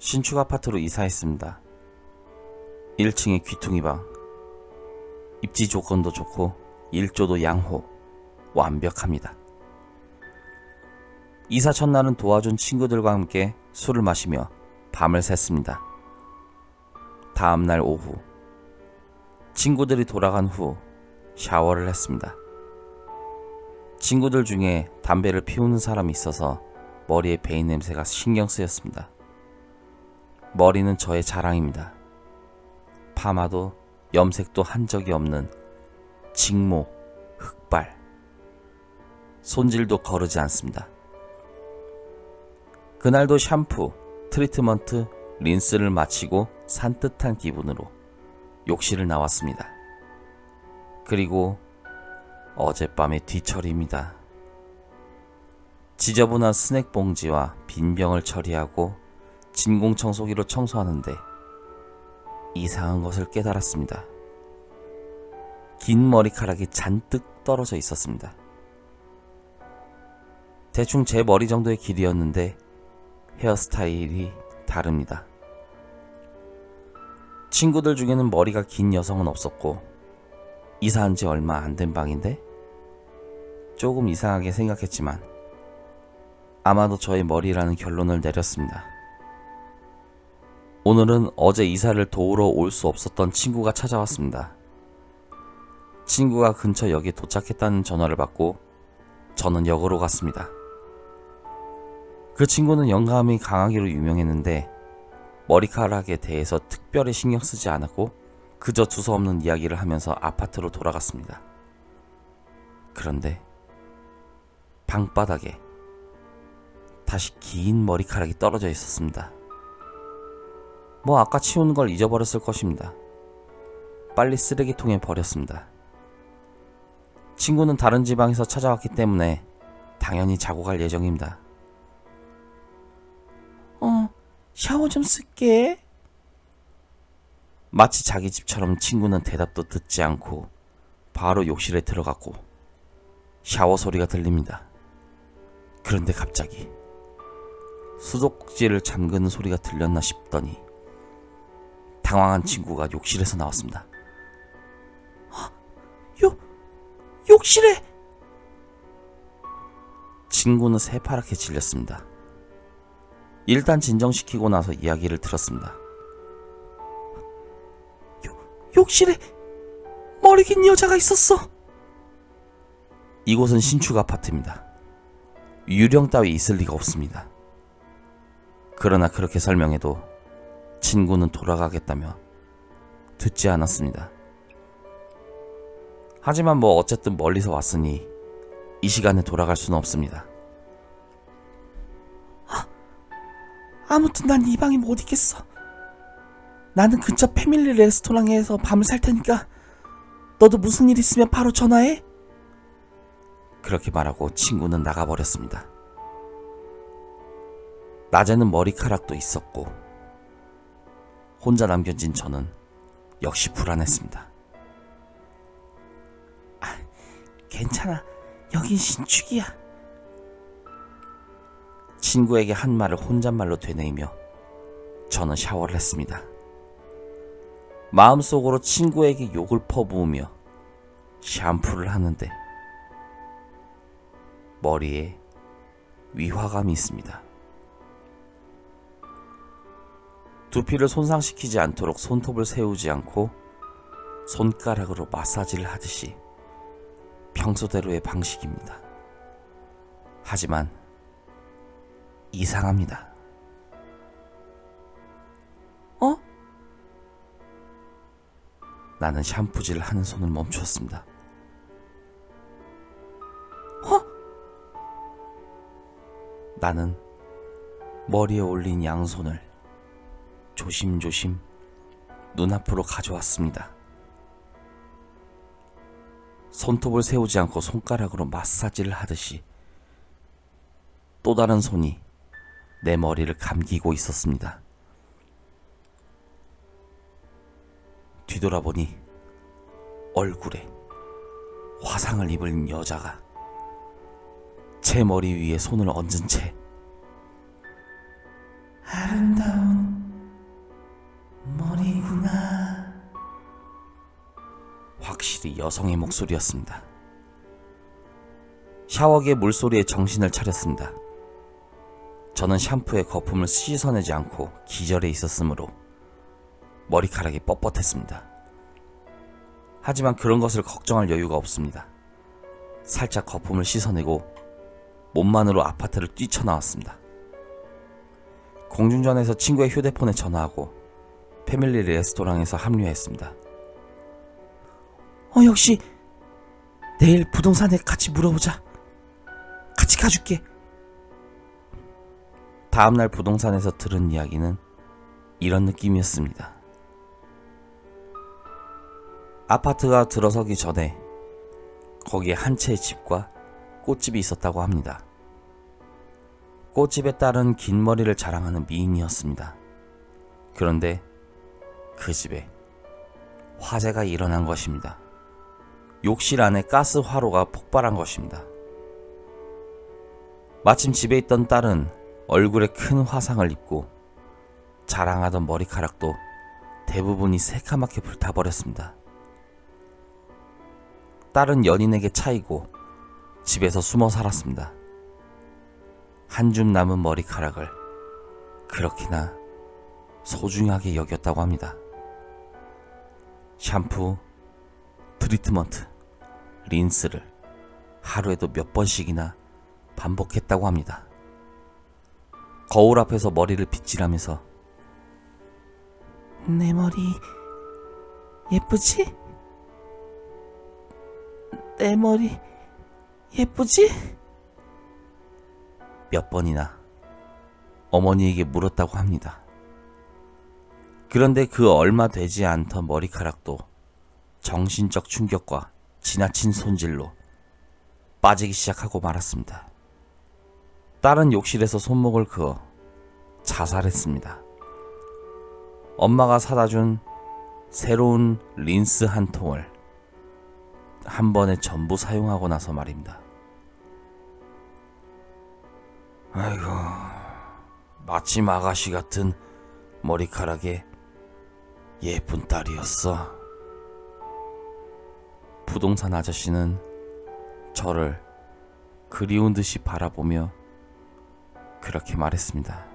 신축 아파트로 이사했습니다. 1층에 귀퉁이 방. 입지 조건도 좋고 일조도 양호. 완벽합니다. 이사 첫날은 도와준 친구들과 함께 술을 마시며 밤을 샜습니다. 다음날 오후 친구들이 돌아간 후 샤워를 했습니다. 친구들 중에 담배를 피우는 사람이 있어서 머리에 베인 냄새가 신경 쓰였습니다. 머리는 저의 자랑입니다. 파마도 염색도 한 적이 없는 직모, 흑발. 손질도 거르지 않습니다. 그날도 샴푸, 트리트먼트, 린스를 마치고 산뜻한 기분으로 욕실을 나왔습니다. 그리고 어젯밤의 뒤처리입니다. 지저분한 스낵 봉지와 빈 병을 처리하고 진공 청소기로 청소하는데 이상한 것을 깨달았습니다. 긴 머리카락이 잔뜩 떨어져 있었습니다. 대충 제 머리 정도의 길이였는데 헤어스타일이 다릅니다. 친구들 중에는 머리가 긴 여성은 없었고 이사한 지 얼마 안 된 방인데 조금 이상하게 생각했지만 아마도 저의 머리라는 결론을 내렸습니다. 오늘은 어제 이사를 도우러 올 수 없었던 친구가 찾아왔습니다. 친구가 근처 역에 도착했다는 전화를 받고 저는 역으로 갔습니다. 그 친구는 영감이 강하기로 유명했는데 머리카락에 대해서 특별히 신경 쓰지 않았고 그저 두서없는 이야기를 하면서 아파트로 돌아갔습니다. 그런데 방바닥에 다시 긴 머리카락이 떨어져 있었습니다. 뭐 아까 치운 걸 잊어버렸을 것입니다. 빨리 쓰레기통에 버렸습니다. 친구는 다른 지방에서 찾아왔기 때문에 당연히 자고 갈 예정입니다. 어, 샤워 좀 쓸게. 마치 자기 집처럼 친구는 대답도 듣지 않고 바로 욕실에 들어갔고 샤워 소리가 들립니다. 그런데 갑자기 수도꼭지를 잠그는 소리가 들렸나 싶더니 당황한 친구가 욕실에서 나왔습니다. 욕, 욕실에! 친구는 새파랗게 질렸습니다. 일단 진정시키고 나서 이야기를 들었습니다. 욕, 욕실에 머리 긴 여자가 있었어. 이곳은 신축 아파트입니다. 유령 따위 있을 리가 없습니다. 그러나 그렇게 설명해도 친구는 돌아가겠다며 듣지 않았습니다. 하지만 뭐 어쨌든 멀리서 왔으니 이 시간에 돌아갈 수는 없습니다. 아무튼 난 이 방에 못 있겠어. 나는 근처 패밀리 레스토랑에서 밤을 살 테니까 너도 무슨 일 있으면 바로 전화해. 그렇게 말하고 친구는 나가버렸습니다. 낮에는 머리카락도 있었고 혼자 남겨진 저는 역시 불안했습니다. 아, 괜찮아. 여긴 신축이야. 친구에게 한 말을 혼잣말로 되뇌이며 저는 샤워를 했습니다. 마음속으로 친구에게 욕을 퍼부으며 샴푸를 하는데 머리에 위화감이 있습니다. 두피를 손상시키지 않도록 손톱을 세우지 않고 손가락으로 마사지를 하듯이 평소대로의 방식입니다. 하지만 이상합니다. 어? 나는 샴푸질을 하는 손을 멈추었습니다. 어? 나는 머리에 올린 양손을 조심조심 눈앞으로 가져왔습니다. 손톱을 세우지 않고 손가락으로 마사지를 하듯이 또 다른 손이 내 머리를 감기고 있었습니다. 뒤돌아보니 얼굴에 화상을 입은 여자가 제 머리 위에 손을 얹은 채 여성의 목소리였습니다. 샤워기의 물소리에 정신을 차렸습니다. 저는 샴푸에 거품을 씻어내지 않고 기절해 있었으므로 머리카락이 뻣뻣했습니다. 하지만 그런 것을 걱정할 여유가 없습니다. 살짝 거품을 씻어내고 몸만으로 아파트를 뛰쳐나왔습니다. 공중전에서 친구의 휴대폰에 전화하고 패밀리 레스토랑에서 합류했습니다. 어, 역시 내일 부동산에 같이 물어보자. 같이 가줄게. 다음날 부동산에서 들은 이야기는 이런 느낌이었습니다. 아파트가 들어서기 전에 거기에 한 채의 집과 꽃집이 있었다고 합니다. 꽃집의 딸은 긴 머리를 자랑하는 미인이었습니다. 그런데 그 집에 화재가 일어난 것입니다. 욕실 안에 가스 화로가 폭발한 것입니다. 마침 집에 있던 딸은 얼굴에 큰 화상을 입고 자랑하던 머리카락도 대부분이 새카맣게 불타버렸습니다. 딸은 연인에게 차이고 집에서 숨어 살았습니다. 한 줌 남은 머리카락을 그렇게나 소중하게 여겼다고 합니다. 샴푸, 트리트먼트, 린스를 하루에도 몇 번씩이나 반복했다고 합니다. 거울 앞에서 머리를 빗질하면서 내 머리 예쁘지? 내 머리 예쁘지? 몇 번이나 어머니에게 물었다고 합니다. 그런데 그 얼마 되지 않던 머리카락도 정신적 충격과 지나친 손질로 빠지기 시작하고 말았습니다. 딸은 욕실에서 손목을 그어 자살했습니다. 엄마가 사다 준 새로운 린스 한 통을 한 번에 전부 사용하고 나서 말입니다. 아이고, 마침 아가씨 같은 머리카락에 예쁜 딸이었어. 부동산 아저씨는 저를 그리운 듯이 바라보며 그렇게 말했습니다.